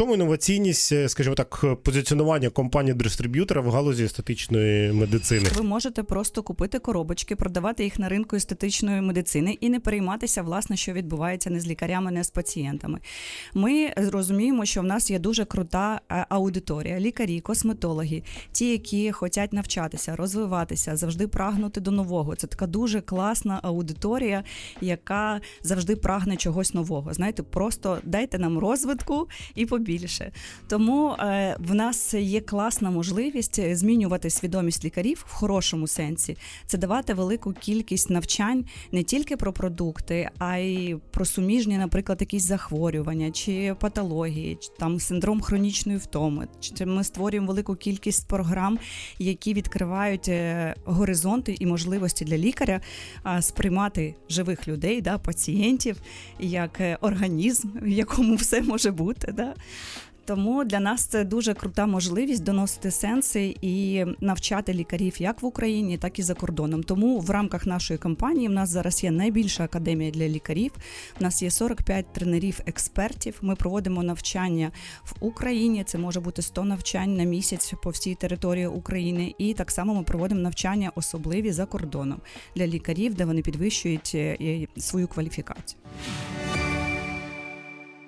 чому інноваційність, е, скажімо так, позиціонування компанії-дистриб'ютора в галузі естетичної медицини? Ви можете просто купити коробочки, продавати їх на ринку естетичної медицини і не перейматися, власне, що відбувається не з лікарями, не з пацієнтами. Ми розуміємо, що в нас є дуже крута е, аудиторія: лікарі, косметологи, ті, які хочуть навчатися, розвиватися, завжди прагнути до нового. Це така дуже класна аудиторія, яка завжди прагне чогось нового. Знаєте, просто дайте нам розвитку і побільше. Тому е, в нас є класна можливість змінювати свідомість лікарів в хорошому сенсі. Це давати велику кількість навчань не тільки про продукти, а й про суміжні, наприклад, якісь захворювання чи патології, чи там синдром хронічної втоми. Чи ми створюємо велику кількість програм, які відкривають е, горизонти і можливості для лікаря сприймати живих людей, да, пацієнтів як е, організм, в якому все може бути. Да. Тому для нас це дуже крута можливість доносити сенси і навчати лікарів як в Україні, так і за кордоном. Тому в рамках нашої кампанії в нас зараз є найбільша академія для лікарів. У нас є 45 тренерів-експертів. Ми проводимо навчання в Україні. Це може бути 100 навчань на місяць по всій території України. І так само ми проводимо навчання особливі за кордоном для лікарів, де вони підвищують е, свою кваліфікацію.